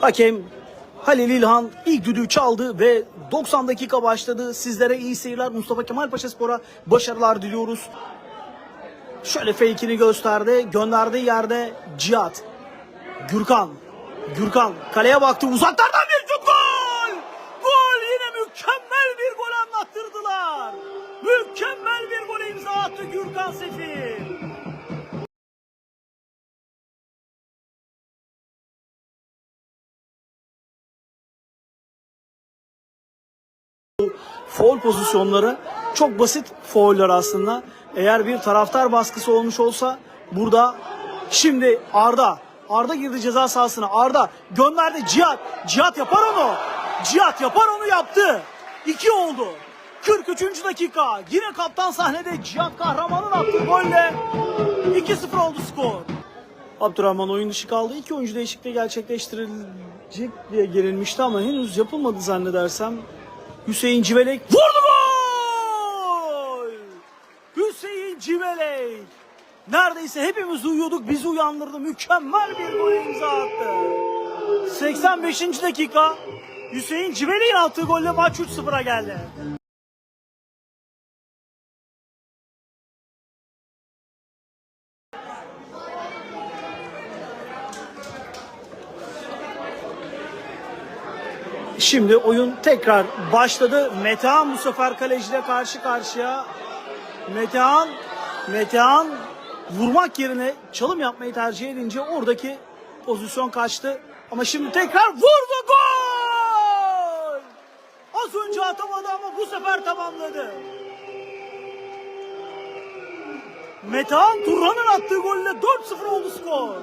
Hakem Halil İlhan ilk düdüğü çaldı ve 90 dakika başladı. Sizlere iyi seyirler. Mustafa Kemal Paşa Spor'a başarılar diliyoruz. Şöyle fake'ini gösterdi. Gönderdiği yerde Cihat. Gürkan. Gürkan kaleye baktı. Uzaklardan bir şut gol! Gol! Yine mükemmel bir gol anlattırdılar. Mükemmel bir gol imza attı Gürkan Sefil. Foul pozisyonları çok basit fauller aslında. Eğer bir taraftar baskısı olmuş olsa burada şimdi Arda Arda girdi ceza sahasına. Arda gönderdi Cihat. Cihat yapar onu. Cihat yapar onu yaptı. İki oldu. 43. dakika. Yine kaptan sahnede Cihat Kahraman'ın attığı golle 2-0 oldu skor. Abdurrahman oyun dışı kaldı. İki oyuncu değişikliği gerçekleştirilecek diye gelinmişti ama henüz yapılmadı zannedersem. Hüseyin Civelek vurdu gol! Hüseyin Civelek. Neredeyse hepimiz uyuyorduk. Bizi uyandırdı. Mükemmel bir gol imza attı. 85. dakika Hüseyin Civelek'in attığı golle maç 3-0'a geldi. Şimdi oyun tekrar başladı. Metehan bu sefer kaleciyle karşı karşıya. Metehan, Metehan vurmak yerine çalım yapmayı tercih edince oradaki pozisyon kaçtı. Ama şimdi tekrar vurdu gol! Az önce atamadı ama bu sefer tamamladı. Metehan Turhan'ın attığı golle 4-0 oldu skor.